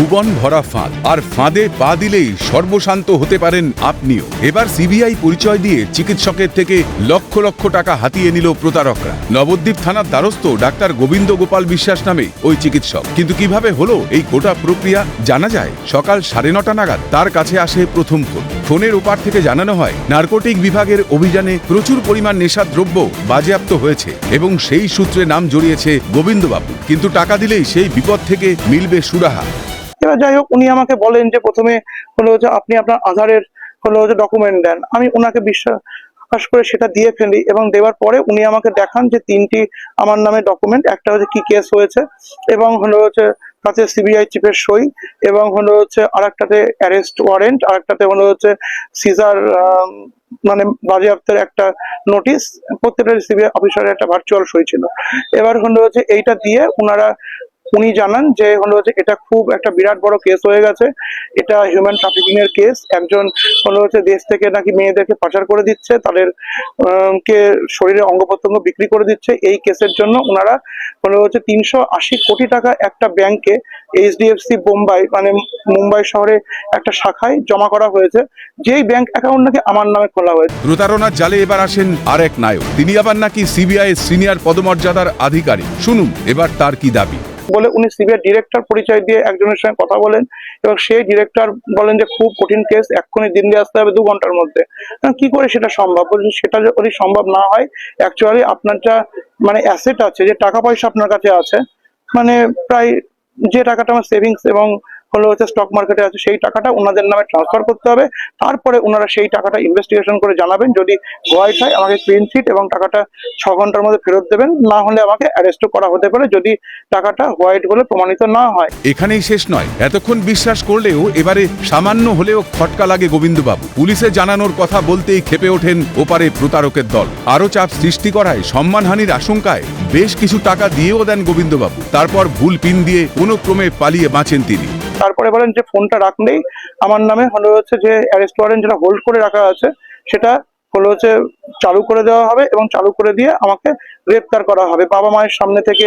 ভুবন ভরা ফাঁদ। আর ফাঁদে পা দিলেই সর্বশান্ত হতে পারেন আপনিও। এবার সিবিআই পরিচয় দিয়ে চিকিৎসকের থেকে লক্ষ লক্ষ টাকা হাতিয়ে নিল প্রতারকরা। নবদ্বীপ থানার দ্বারস্থ ডাক্তার গোবিন্দ গোপাল বিশ্বাস নামে ওই চিকিৎসক। কিন্তু কীভাবে হলো এই গোটা প্রক্রিয়া জানা যায়? সকাল সাড়ে নটা নাগাদ তার কাছে আসে প্রথম ফোন। ফোনের ওপার থেকে জানানো হয়, নার্কোটিক বিভাগের অভিযানে প্রচুর পরিমাণ নেশাদ্রব্য বাজেয়াপ্ত হয়েছে এবং সেই সূত্রে নাম জড়িয়েছে গোবিন্দবাবু। কিন্তু টাকা দিলেই সেই বিপদ থেকে মিলবে সুরাহা। এবার যাই হোক, উনি আমাকে বলেন যে প্রথমে হলো যে আপনি আপনার আধারের হলো যে ডকুমেন্ট দেন। আমি ওনাকে বিশ্বাস করে সেটা দিয়ে ফেলি এবং দেওয়ার পরে উনি আমাকে দেখান যে তিনটি আমার নামে ডকুমেন্ট একটা হচ্ছে কি কেস হয়েছে এবং হলো হচ্ছে তাতে সিবিআই চিফের সই এবং হলো হচ্ছে আরেকটাতে অ্যারেস্ট ওয়ারেন্ট আরেকটাতে হলো হচ্ছে সিজার মানে বাজেয়াপ্তের একটা নোটিশ প্রত্যেকটা সিবিআই অফিসারের একটা ভার্চুয়াল সই ছিল। এবার হলো হচ্ছে এইটা দিয়ে ওনারা উনি জানান যে হলো যে এটা খুব একটা বিরাট বড় কেস হয়ে গেছে। এটা হিউম্যান ট্রাফিকিং এর কেস একজন হলো হচ্ছে দেশ থেকে নাকি মেয়েদেরকে পাচার করে দিচ্ছে, তাদের কে শরীরে অঙ্গ প্রত্যঙ্গ বিক্রি করে দিচ্ছে, এই কেসের জন্য ওনারা হলো হচ্ছে তিনশো আশি কোটি টাকা একটা ব্যাংকে এইচডিএফসি বোম্বাই মানে মুম্বাই শহরে একটা শাখায় জমা করা হয়েছে। যেই ব্যাংক অ্যাকাউন্ট নাকি আমার নামে খোলা হয়েছে। প্রতারণার জালে এবার আসেন আর এক নায়ক। তিনি আবার নাকি সিবিআই সিনিয়র পদমর্যাদার আধিকারিক। শুনুন, এবার তার কি দাবি? বলে উনি সিবিআই ডিরেক্টর পরিচয় দিয়ে একজনের সঙ্গে কথা বলেন এবং সেই ডিরেক্টর বলেন যে খুব কঠিন কেস এক্ষুনি দিন দিয়ে আসতে হবে, দু ঘণ্টার মধ্যে। কি করে সেটা সম্ভব? সেটা যদি সম্ভব না হয় অ্যাকচুয়ালি আপনার যা মানে অ্যাসেট আছে, যে টাকা পয়সা আপনার কাছে আছে মানে প্রায় যে টাকাটা আমার সেভিংস এবং হলো হচ্ছে স্টক মার্কেটে আছে, সেই টাকাটা ওনাদের নামে ট্রান্সফার করতে হবে। তারপরে ওনারা সেই টাকাটা ইনভেস্টিগেশন করে জানাবেন। যদি হোয়াইট হয়, আমাকে ক্লিন চিট এবং টাকাটা ছ ঘণ্টার মধ্যে ফেরত দেবেন। না হলে আমাকে অ্যারেস্টও করা হতে পারে যদি টাকাটা হোয়াইট বলে প্রমাণিত না হয়। এখানেই শেষ নয়। এতক্ষণ বিশ্বাস করলেও এবারে সামান্য হলেও খটকা লাগে গোবিন্দবাবু। পুলিশে জানানোর কথা বলতেই খেপে ওঠেন ওপারে প্রতারকের দল। আরও চাপ সৃষ্টি করায় সম্মানহানির আশঙ্কায় বেশ কিছু টাকা দিয়েও দেন গোবিন্দবাবু। তারপর ভুল পিন দিয়ে কোনো ক্রমে পালিয়ে বাঁচেন তিনি। তারপরে বলেন যে ফোনটা রাখলেই আমার নামে হলো হচ্ছে যে অ্যারেস্ট ওয়ারেন্ট যেটা হোল্ড করে রাখা আছে, সেটা হলো হচ্ছে চালু করে দেওয়া হবে এবং চালু করে দিয়ে আমাকে গ্রেপ্তার করা হবে। বাবা মায়ের সামনে থেকে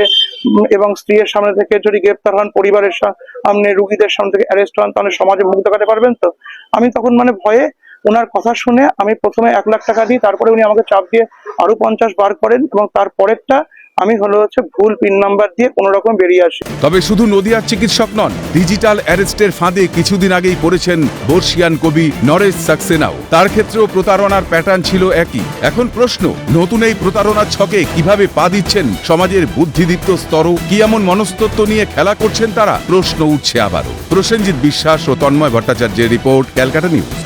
এবং স্ত্রীর সামনে থেকে যদি গ্রেপ্তার হন, পরিবারের সামনে রুগীদের সামনে থেকে অ্যারেস্ট হন, তাহলে সমাজে মুখ দেখাতে পারবেন তো? আমি তখন মানে ভয়ে ওনার কথা শুনে আমি প্রথমে এক লাখ টাকা দিই, তারপরে উনি আমাকে চাপ দিয়ে আরও পঞ্চাশ বার করেন এবং তারপরেরটা আমি হলো হচ্ছে ভুল পিন নাম্বার দিয়ে কোনো রকম বেরিয়ে আসি। তবে শুধু নদিয়ার চিকিৎসক নন, ডিজিটাল অ্যারেস্টের ফাঁদে কিছুদিন আগেই পড়েছেন বর্ষিয়ান কবি নরেশ সাক্সেনাও। তার ক্ষেত্রেও প্রতারণার প্যাটার্ন ছিল একই। এখন প্রশ্ন, নতুন এই প্রতারণার ছকে কীভাবে পা দিচ্ছেন সমাজের বুদ্ধিদীপ্ত স্তরও? কি এমন মনস্তত্ব নিয়ে খেলা করছেন তারা? প্রশ্ন উঠছে আবারও। প্রসেনজিৎ বিশ্বাস ও তন্ময় ভট্টাচার্যের রিপোর্ট, ক্যালকাটা নিউজ।